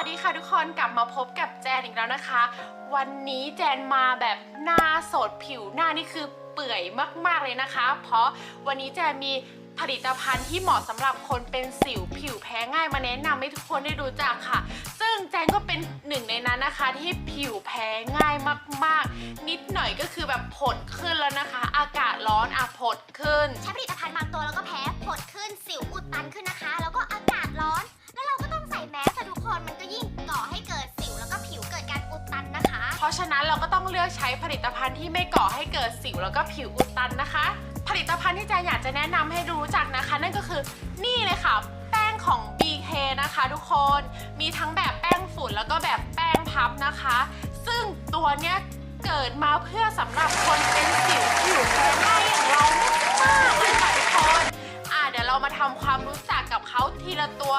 วัสดีค่ะทุกคนกลับมาพบกับแจนอีกแล้วนะคะ วันนี้แจนมาแบบหน้าสดผิวหน้านี่คือเปื่อยมากๆเลยนะคะ เพราะวันนี้แจนมีผลิตภัณฑ์ที่เหมาะสำหรับคนเป็นสิวผิวแพ้ง่ายมาแนะนำให้ทุกคนได้รู้จักค่ะ ซึ่งแจนก็เป็นหนึ่งในนั้นนะคะที่ผิวแพ้ง่ายมากๆ นิดหน่อยก็คือแบบผดขึ้นแล้วนะคะ อากาศร้อนอะผดขึ้น ใช้ผลิตภัณฑ์บางตัวแล้วก็แพ้ผดขึ้นสิวอุดตันขึ้นนะคะ ราะฉะนั้นเราก็ต้องเลือกใช้ผลิตภัณฑ์ที่ไม่ก่อให้เกิดสิวแล้วก็ผิวอุดตันนะคะ ผลิตภัณฑ์ที่แจนอยากจะแนะนำให้รู้จักนะคะ นั่นก็คือนี่เลยค่ะ แป้งของ BK นะคะ ทุกคนมีทั้งแบบแป้งฝุ่นแล้วก็แบบแป้งพับนะคะ ซึ่งตัวเนี้ยเกิดมาเพื่อสำหรับคนเป็นสิวผิวแพ้ง่ายอย่างเรามากเลยค่ะทุกคนอะเดี๋ยวเรามาทำความรู้จักกับเขาทีละตัว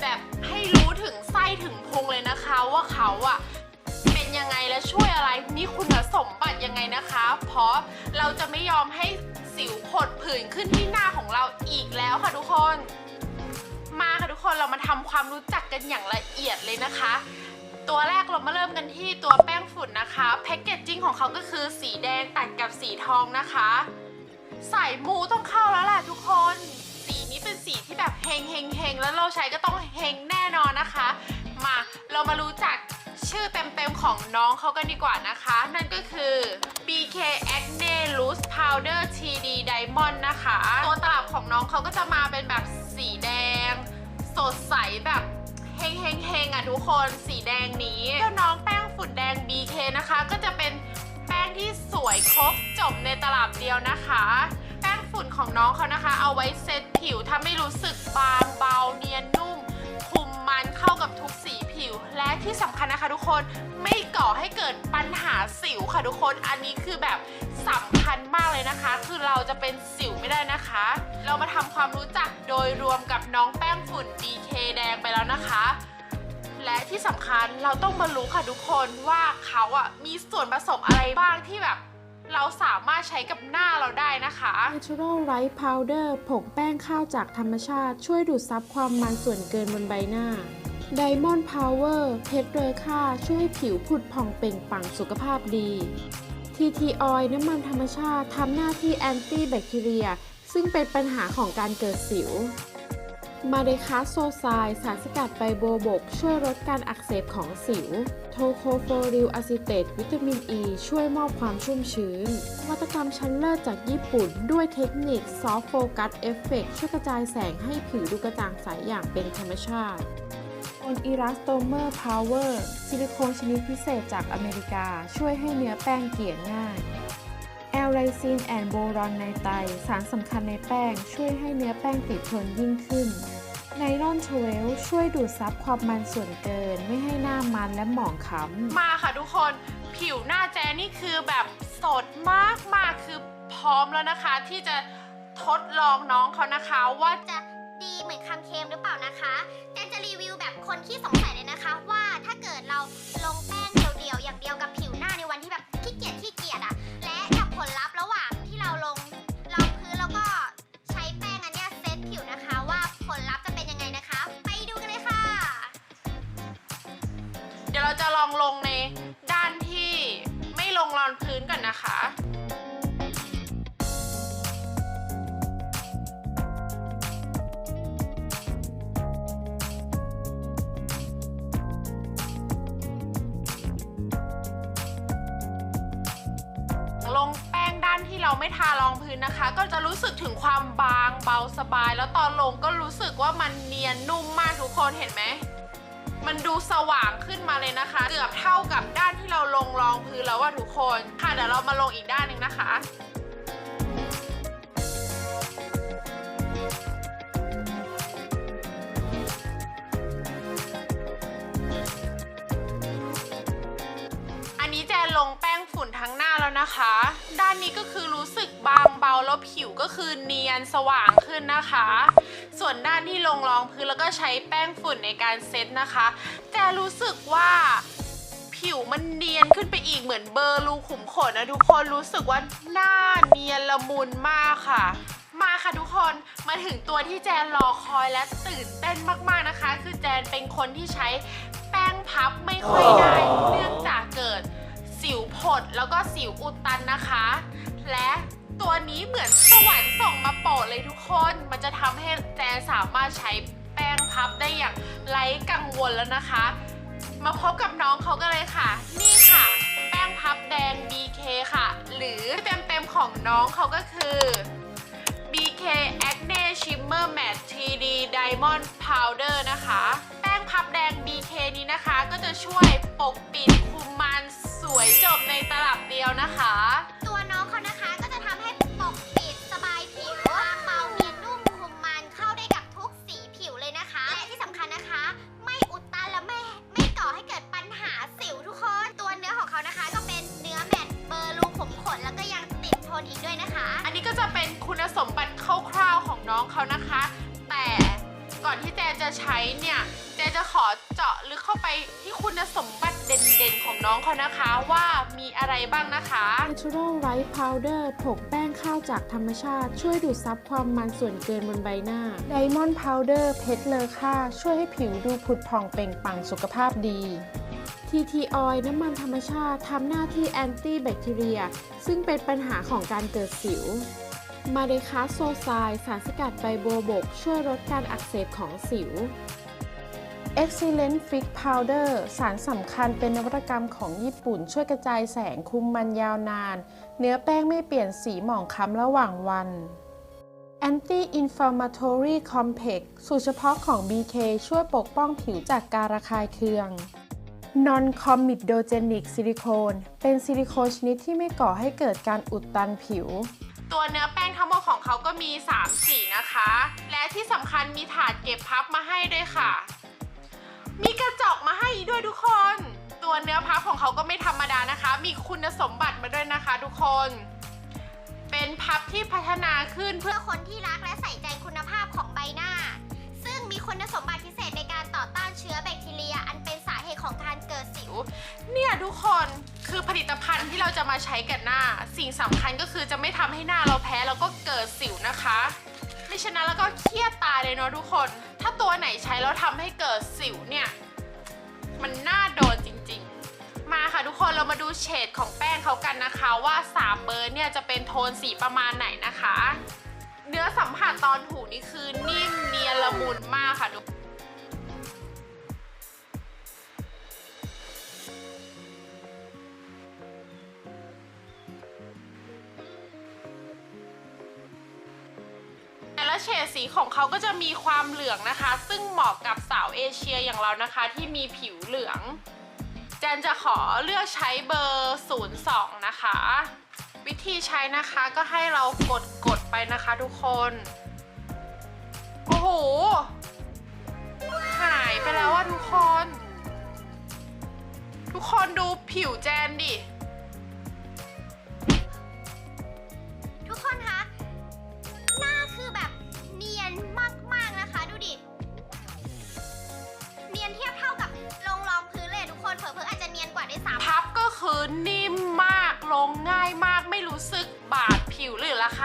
แบบให้รู้ถึงไส้ถึงพุงเลยนะคะว่าเขาอะ มีคุณสมบัติยังไงนะคะ เพราะเราจะไม่ยอมให้สิวผดผื่นขึ้นที่หน้าของเราอีกแล้วค่ะทุกคน มาค่ะทุกคนเรามาทำความรู้จักกันอย่างละเอียดเลยนะคะ ตัวแรกเรามาเริ่มกันที่ตัวแป้งฝุ่นนะคะแพคเกจจิ้งของเขาก็คือสีแดงตัดกับสีทองนะคะสายมูต้องเข้าแล้วแหละทุกคน สีนี้เป็นสีที่แบบเฮงเฮงเฮงแล้วเราใช้ก็ต้องเฮงแน่นอนนะคะ มาเรามารู้จัก ชื่อเต็มๆของน้องเขากันดีกว่านะคะ นั่นก็คือ BK Acne Loose Powder TD Diamond นะคะ ตัวตลับของน้องเขาก็จะมาเป็นแบบสีแดง สดใสแบบเฮงเฮงเฮงอะทุกคนสีแดงนี้เจ้าน้องแป้งฝุ่นแดง BK นะคะ ก็จะเป็นแป้งที่สวยครบจบในตลับเดียวนะคะ แป้งฝุ่นของน้องเขานะคะ เอาไว้เซตผิวทำให้รู้สึกบางเบาเนียนนุ่ม เข้ากับทุกสีผิว และที่สำคัญนะคะทุกคนไม่ก่อให้เกิดปัญหาสิวค่ะทุกคนอันนี้คือแบบสำคัญมากเลยนะคะ คือเราจะเป็นสิวไม่ได้นะคะ เรามาทำความรู้จักโดยรวมกับน้องแป้งฝุ่น DK แดงไปแล้วนะคะและที่สำคัญเราต้องมารู้ค่ะทุกคนว่าเขาอะมีส่วนผสมอะไรบ้างที่แบบ เราสามารถใช้กับหน้าเราได้นะคะ Natural Rice Powder ผงแป้งข้าวจากธรรมชาติ ช่วยดูดซับความมันส่วนเกินบนใบหน้า Diamond Power เพชรเรอค่าช่วยให้ผิวผุดผ่องเปล่งปลั่งสุขภาพดี TT Oil น้ำมันธรรมชาติทำหน้าที่แอนตี้แบคทีเรีย ซึ่งเป็นปัญหาของการเกิดสิว มาเดคาโซไซสารสกัดใบโบบก ช่วยลดการอักเสบของสิว โทโคโฟริลอะซิเตตวิตามินอ e ีช่วยมอบความชุ่มชื้นวัตกรรมชั้นเลิศจากญี่ปุ่น ด้วยเทคนิคซอฟโฟกัสเอฟเฟกช่วยกระจายแสงให้ผิวดูกระจ่างใสอย่างเป็นธรรมชาติ นอีลาสโตเมอร์พาวเวอร์ซิลิโคนชนิดพิเศษจากอเมริกา ช่วยให้เนื้อแป้งเกลี่ยง่ายแอลไลซินแอนโบรอนในไต สารสำคัญในแป้ง ช่วยให้เนื้อแป้งติดทนยิ่งขึ้นไนลอนทเวลช่วยดูดซับความมันส่วนเกิน ไม่ให้หน้ามันและหมองคล้ำมาค่ะทุกคนผิวหน้าแจนี่คือแบบสดมากมากๆคือพร้อมแล้วนะคะ ที่จะทดลองน้องเขานะคะว่าจะ เหมือนคำเคมหรือเปล่านะคะแจนจะรีวิวแบบคนที่สงสัยเลยนะคะ ว่าถ้าเกิดเราลงแป้ง นที่เราไม่ทารองพื้นนะคะ ก็จะรู้สึกถึงความบางเบาสบาย แล้วตอนลงก็รู้สึกว่ามันเนียนนุ่มมากทุกคนเห็นไหมมันดูสว่างขึ้นมาเลยนะคะ เกือบเท่ากับด้านที่เราลงรองพื้นแล้วว่าทุกคน ค่ะเดี๋ยวเรามาลงอีกด้านหนึ่งนะคะ ผิวก็คือเนียนสว่างขึ้นนะคะ ส่วนด้านที่ลงรองพื้นแล้วก็ใช้แป้งฝุ่นในการเซตนะคะแจนรู้สึกว่าผิวมันเนียนขึ้นไปอีกเหมือนเบอร์รูขุมขนนะทุกคนรู้สึกว่าหน้าเนียนละมุนมากค่ะ มาค่ะทุกคนมาถึงตัวที่แจนรอคอยและตื่นเต้นมากๆนะคะ คือแจนเป็นคนที่ใช้แป้งงพับไม่ค่อยได้เนื่องจากเกิดสิวผดแล้วก็สิวอุดตันนะคะ และ ตัวนี้เหมือนสวรรค์ส่งมาโปรดเลยทุกคน มันจะทำให้แจนสามารถใช้แป้งพับได้อย่างไร้กังวลแล้วนะคะ มาพบกับน้องเขากันเลยค่ะ นี่ค่ะ แป้งพับแดง BK ค่ะ หรือเต็มๆของน้องเขาก็คือ BK Acne Shimmer Matte 3D Diamond Powder นะคะ แป้งพับแดง BK นี้นะคะก็จะช่วยปกปิดคุมมันสวยจบในตลับเดียวนะคะ เด่นของน้องเขานะคะว่ามีอะไรบ้างนะคะ Natural White Powder ผงแป้งข้าวจากธรรมชาติ ช่วยดูดซับความมันส่วนเกินบนใบหน้า Diamond Powder เพชรเลอค่า ช่วยให้ผิวดูผุดผ่องเปล่งปลั่งสุขภาพดี TT Oil น้ำมันธรรมชาติทำหน้าที่แอนตี้แบคทีเรีย ซึ่งเป็นปัญหาของการเกิดสิว มาเดคาโซไซสารสกัดใบบัวบก ช่วยลดการอักเสบของสิว Excellent Fix Powder สารสำคัญเป็นนวัตกรรมของญี่ปุ่น ช่วยกระจายแสงคุมมันยาวนาน เนื้อแป้งไม่เปลี่ยนสีหมองคล้ำระหว่างวัน Anti-inflammatory complex สูตรเฉพาะของ BK ช่วยปกป้องผิวจากการระคายเคือง Non-comedogenic silicone เป็นซิลิโคนชนิดที่ไม่ก่อให้เกิดการอุดตันผิวตัวเนื้อแป้งทั้งหมดของเขาก็มี 3 สีนะคะ และที่สำคัญมีถาดเก็บพับมาให้ด้วยค่ะ มีกระจกมาให้อีกด้วยทุกคน ตัวเนื้อพับของเขาก็ไม่ธรรมดานะคะ มีคุณสมบัติมาด้วยนะคะทุกคน เป็นพับที่พัฒนาขึ้นเพื่อเพื่อคนที่รักและใส่ใจคุณภาพของใบหน้า ซึ่งมีคุณสมบัติพิเศษในการต่อต้านเชื้อแบคทีเรีย อันเป็นสาเหตุของการเกิดสิว เนี่ยทุกคนคือผลิตภัณฑ์ที่เราจะมาใช้กับหน้า สิ่งสำคัญก็คือจะไม่ทำให้หน้าเราแพ้แล้วก็เกิดสิวนะคะ ไม่ฉะนั้นแล้วก็เครียดตายเลยเนาะทุกคน ถ้าตัวไหนใช้แล้วทำให้เกิดสิวเนี่ย มันน่าโดนจริง ๆ มาค่ะทุกคนเรามาดูเฉดของแป้งเขากันนะคะว่า 3 เบอร์เนี่ยจะเป็นโทนสีประมาณไหนนะคะ เนื้อสัมผัสตอนถูนี่คือนิ่มเนียนละมุนมากค่ะทุก สีของเขาก็จะมีความเหลืองนะคะ ซึ่งเหมาะกับสาวเอเชียอย่างเรานะคะ ที่มีผิวเหลืองแจนจะขอเลือกใช้เบอร์ 02 นะคะ วิธีใช้นะคะก็ให้เรากดกดไปนะคะทุกคน โอ้โห หายไปแล้วว่าทุกคน ทุกคนดูผิวแจนดิ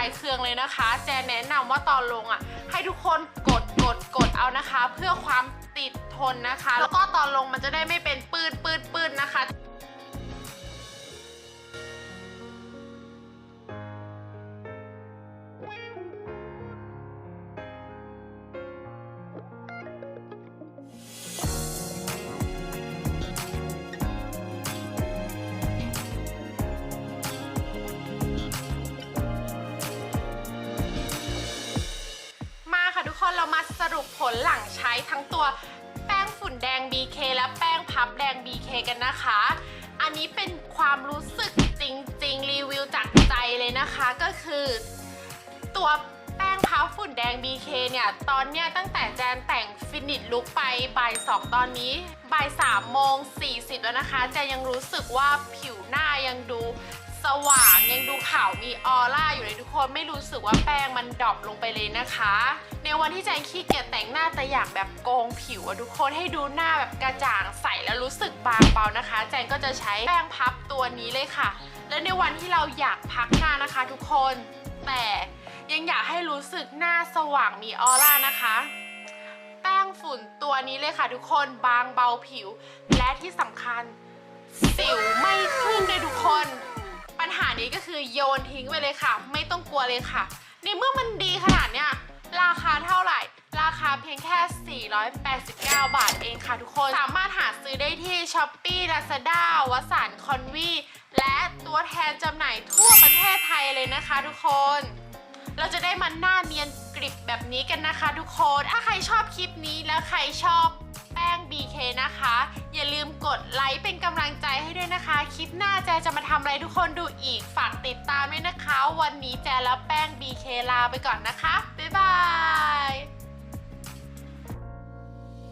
ายเคืองเลยนะคะ แจนแนะนำว่าตอนลงอะ ให้ทุกคนกดกดกดเอานะคะ เพื่อความติดทนนะคะ แล้วก็ตอนลงมันจะได้ไม่เป็นปืดปืดปืดนะคะ ลหลังใช้ทั้งตัวแป้งฝุ่นแดง BK และแป้งพับแดง BK กันนะคะ อันนี้เป็นความรู้สึกจริงๆ รีวิวจากใจเลยนะคะก็คือ ตัวแป้งพับฝุ่นแดง BK เนี่ย ตอนเนี้ยตั้งแต่แจนแต่งฟินิชลุกไปบ่ายสองตอนนี้บ่ายสามโมงสี่สิบแล้วนะคะแจนยังรู้สึกว่าผิวหน้ายังดู สว่างยังดูขาวมีออร่าอยู่เลยทุกคนไม่รู้สึกว่าแป้งมันดรอปลงไปเลยนะคะ ในวันที่แจงขี้เกียจแต่งหน้าแต่อยากแบบโกงผิวอะทุกคนให้ดูหน้าแบบกระจ่างใสแล้วรู้สึกบางเบานะคะ แจงก็จะใช้แป้งพับตัวนี้เลยค่ะ และในวันที่เราอยากพักหน้านะคะ ทุกคนแต่ยังอยากให้รู้สึกหน้าสว่างมีออร่านะคะแป้งฝุ่นตัวนี้เลยค่ะ ทุกคนบางเบาผิว และที่สำคัญสิวไม่ข นี้ก็คือโยนทิ้งไปเลยค่ะ ไม่ต้องกลัวเลยค่ะ ในเมื่อมันดีขนาดเนี้ยราคาเท่าไหร่ ราคาเพียงแค่ 489 บาทเองค่ะทุกคน สามารถหาซื้อได้ที่ s h อ p e e Lazada วสันคอนวีและตัวแทนจำหน่ายทั่วประเทศไทยเลยนะคะทุกคน เราจะได้มันหน้าเนียนกริบแบบนี้กันนะคะทุกคน ถ้าใครชอบคลิปนี้แล้วใครชอบแป้ง BK นะคะ อย่าลืมกดไลค์เป็นกำลังใจให้ด้วยนะคะ คลิปหน้าแจจะมาทำอะไรทุกคนดูอีกฝากติดตามด้วยนะคะ วันนี้แจและแป้ง BK ลาไปก่อนนะคะ บ๊ายบาย